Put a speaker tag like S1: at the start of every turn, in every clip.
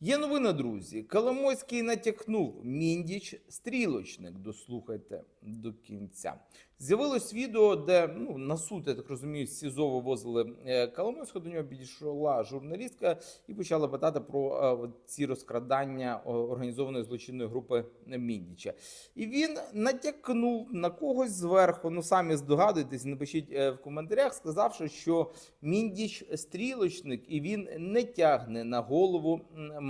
S1: Є новина, друзі. Коломойський натякнув Міндіч стрілочник. Дослухайте до кінця. З'явилось відео, де ну на суд, я так розумію, СІЗО вивозили е, Коломойського. До нього підійшла журналістка і почала питати про е, ці розкрадання організованої злочинної групи Міндіча. І він натякнув на когось зверху. Ну самі здогадуєтесь, напишіть е, в коментарях, сказавши, що Міндіч стрілочник, і він не тягне на голову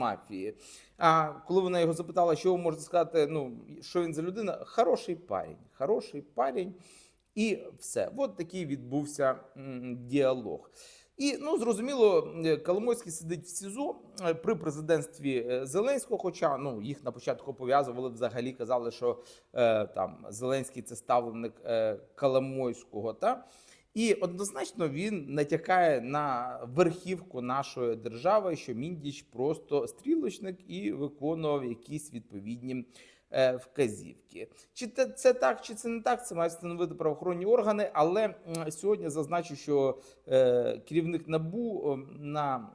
S1: мафії. А коли вона його запитала, що ви можете сказати, ну що він за людина, хороший парень, хороший парень, і все. От такий відбувся діалог. І ну зрозуміло, е, Коломойський сидить в СІЗО е, при президентстві е, Зеленського. Хоча ну їх на початку пов'язували взагалі, казали, що е, там Зеленський це ставленик е, Коломойського. Та і однозначно він натякає на верхівку нашої держави, що Міндіч просто стрілочник і виконував якісь відповідні вказівки. Чи це так, чи це не так, це мають встановити правоохоронні органи. Але сьогодні зазначу, що е, керівник НАБУ е, на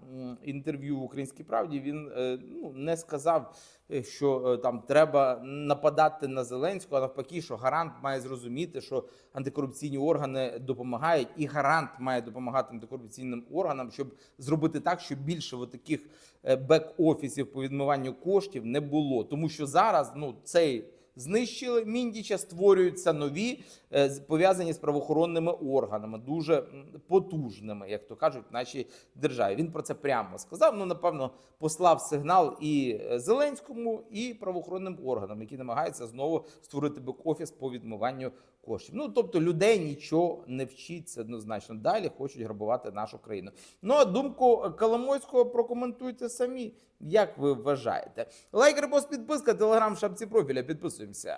S1: інтерв'ю в Українській правді він е, ну, не сказав, е, що е, там треба нападати на Зеленського, а навпаки, що гарант має зрозуміти, що антикорупційні органи допомагають, і гарант має допомагати антикорупційним органам, щоб зробити так, щоб більше таких е, бек-офісів по відмиванню коштів не було. Тому що зараз ну say Знищили міндіча, створюються нові, е, пов'язані з правоохоронними органами, дуже потужними, як то кажуть, в нашій державі. Він про це прямо сказав. Ну, напевно, послав сигнал і е, Зеленському, і правоохоронним органам, які намагаються знову створити бек-офіс по відмиванню коштів. Ну тобто людей нічого не вчиться однозначно. Далі хочуть грабувати нашу країну. Ну а думку Коломойського прокоментуйте самі. Як ви вважаєте? Лайк, репост, підписка, телеграм, шапці профіля. Підписуємося.